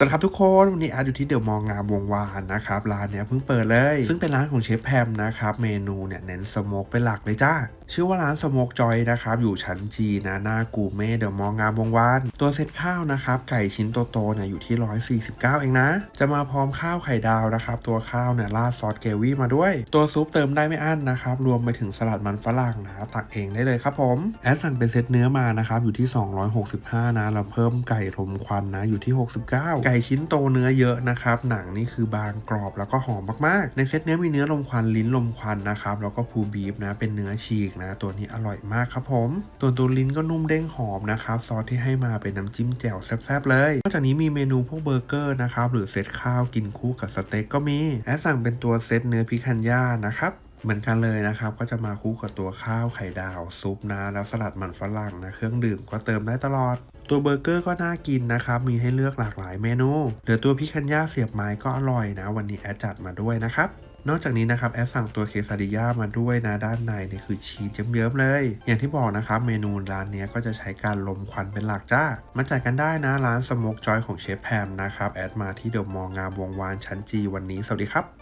สวัสดีครับทุกคนวันนี้อาร์ตอยู่ที่เดอะมองงามวงวานนะครับร้านเนี้ยเพิ่งเปิดเลย ซึ่งเป็นร้านของเชฟแพมนะครับ เมนูเนี่ยเน้นสโมกเป็นหลักเลยจ้า ชื่อว่าร้านสโมกจอยนะครับ อยู่ชั้นจีนะหน้ากูเม่เดอะมองงามวงวานตัวเซตข้าวนะครับ ไก่ชิ้นโตๆเนี่ยอยู่ที่ 149 เองนะ จะมาพร้อมข้าวไข่ดาวนะครับ ตัวข้าวเนี่ยราดซอสเกวี่มาด้วย ตัวซุปเติมได้ไม่อั้นนะครับ รวมไปถึงสลัดมันฝรั่งนะตักเองได้เลยครับผมแอดสั่งเป็นเซตเนื้อมานะครับอยู่ที่ 265 นะแล้วเพิ่มไก่รมควันนะอยู่ที่ 69 ไก่ชิ้นโตเนื้อเยอะนะครับหนังนี่คือบางกรอบแล้วก็หอมมากๆ ในเซตเนี้ยมีเนื้อลมควันลิ้นลมควันนะครับแล้วก็พูบีฟนะเป็นเนื้อฉีกนะตัวนี้อร่อยมากครับผมตัวนตัวลิ้นก็นุ่มเด้งหอมนะครับซอสที่ให้มาเป็นน้ำจิ้มแจ่วแซ่บๆเลยนอกจากนี้มีเมนูพวกเบอร์เกอร์นะครับหรือเซตข้าวกินคู่กับสเต็กก็มีแอดสั่งเป็นตัวเซตเนื้อพิคันย่านะครับเหมือนกันเลยนะครับ ก็จะมาคู่กับตัวข้าวไข่ดาวซุปนะ แล้วสลัดมันฝรั่งนะ เครื่องดื่มก็เติมได้ตลอด ตัวเบอร์เกอร์ก็น่ากินนะครับ มีให้เลือกหลากหลายเมนู เหลือตัวพิคันย่าเสียบไม้ก็อร่อยนะ วันนี้แอดจัดมาด้วยนะครับ นอกจากนี้นะครับแอดสั่งตัวเคซาดิยามาด้วยนะด้านในเนี่ยคือชีสเยิ้มๆเลย อย่างที่บอกนะครับเมนูร้านนี้ก็จะใช้การลมควันเป็นหลักจ้ามาจัดกันได้นะร้านสโมกจอยของเชฟแพมนะครับแอดมาที่เดอะมองงามวงวานชั้นจีวันนี้สวัสดีครับ